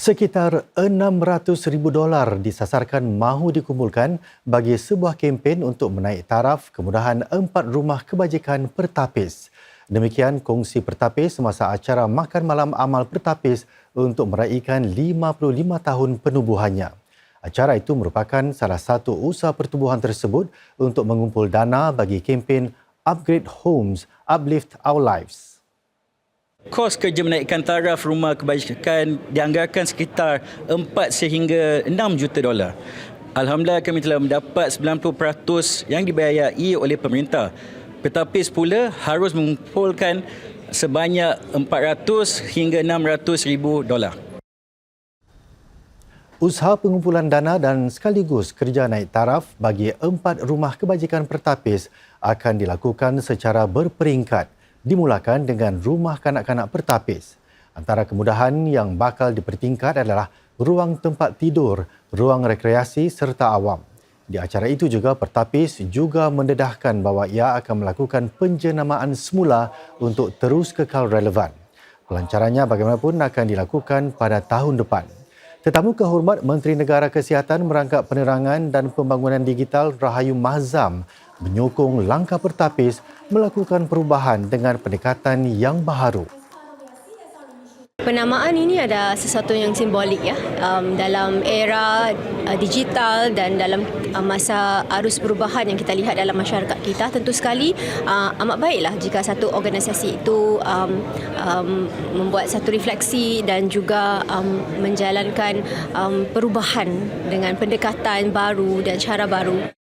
Sekitar 600 ribu dolar disasarkan mahu dikumpulkan bagi sebuah kempen untuk menaik taraf kemudahan empat rumah kebajikan pertapis. Demikian kongsi pertapis semasa acara makan malam amal pertapis untuk meraihkan 55 tahun penubuhannya. Acara itu merupakan salah satu usaha pertubuhan tersebut untuk mengumpul dana bagi kempen Upgrade Homes, Uplift Our Lives. Kos kerja menaikkan taraf rumah kebajikan dianggarkan sekitar 4 sehingga 6 juta dolar. Alhamdulillah kami telah mendapat 90% yang dibayai oleh pemerintah. Petapis pula harus mengumpulkan sebanyak 400 hingga 600 ribu dolar. Usaha pengumpulan dana dan sekaligus kerja naik taraf bagi empat rumah kebajikan pertapis akan dilakukan secara berperingkat dimulakan dengan rumah kanak-kanak pertapis. Antara kemudahan yang bakal dipertingkat adalah ruang tempat tidur, ruang rekreasi serta awam. Di acara itu juga Pertapis juga mendedahkan bahawa ia akan melakukan penjenamaan semula untuk terus kekal relevan. Pelancarannya bagaimanapun akan dilakukan pada tahun depan. Tetamu kehormat Menteri Negara Kesihatan Merangkap Penerangan dan Pembangunan Digital Rahayu Mahzam menyokong langkah Pertapis melakukan perubahan dengan pendekatan yang baharu. Penamaan ini ada sesuatu yang simbolik ya um, dalam era uh, digital dan dalam uh, masa arus perubahan yang kita lihat dalam masyarakat kita tentu sekali uh, amat baiklah jika satu organisasi itu um, um, membuat satu refleksi dan juga um, menjalankan um, perubahan dengan pendekatan baru dan cara baru.